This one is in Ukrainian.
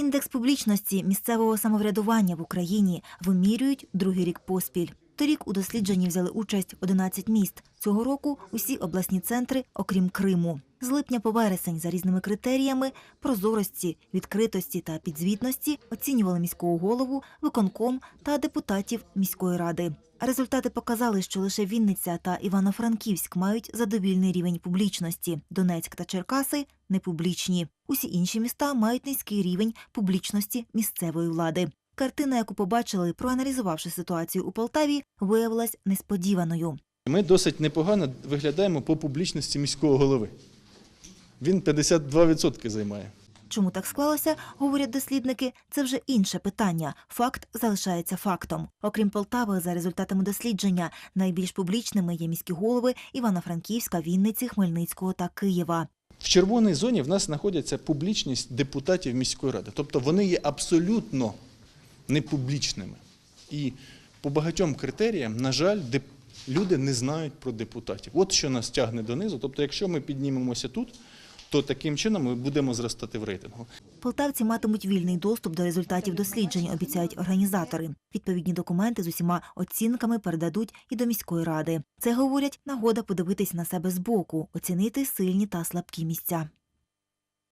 Індекс публічності місцевого самоврядування в Україні вимірюють другий рік поспіль. Торік у дослідженні взяли участь 11 міст. Цього року усі обласні центри, окрім Криму. З липня по вересень за різними критеріями прозорості, відкритості та підзвітності оцінювали міського голову, виконком та депутатів міської ради. Результати показали, що лише Вінниця та Івано-Франківськ мають задовільний рівень публічності. Донецьк та Черкаси непублічні. Усі інші міста мають низький рівень публічності місцевої влади. Картина, яку побачили, проаналізувавши ситуацію у Полтаві, виявилась несподіваною. Ми досить непогано виглядаємо по публічності міського голови. Він 52% займає. Чому так склалося, говорять дослідники, це вже інше питання. Факт залишається фактом. Окрім Полтави, за результатами дослідження, найбільш публічними є міські голови Івано-Франківська, Вінниці, Хмельницького та Києва. В червоній зоні в нас знаходиться публічність депутатів міської ради. Тобто вони є абсолютно непублічними. І по багатьом критеріям, на жаль, люди не знають про депутатів. От що нас тягне донизу. Тобто, якщо ми піднімемося тут, то таким чином ми будемо зростати в рейтингу. Полтавці матимуть вільний доступ до результатів досліджень, обіцяють організатори. Відповідні документи з усіма оцінками передадуть і до міської ради. Це говорять нагода подивитись на себе збоку, оцінити сильні та слабкі місця.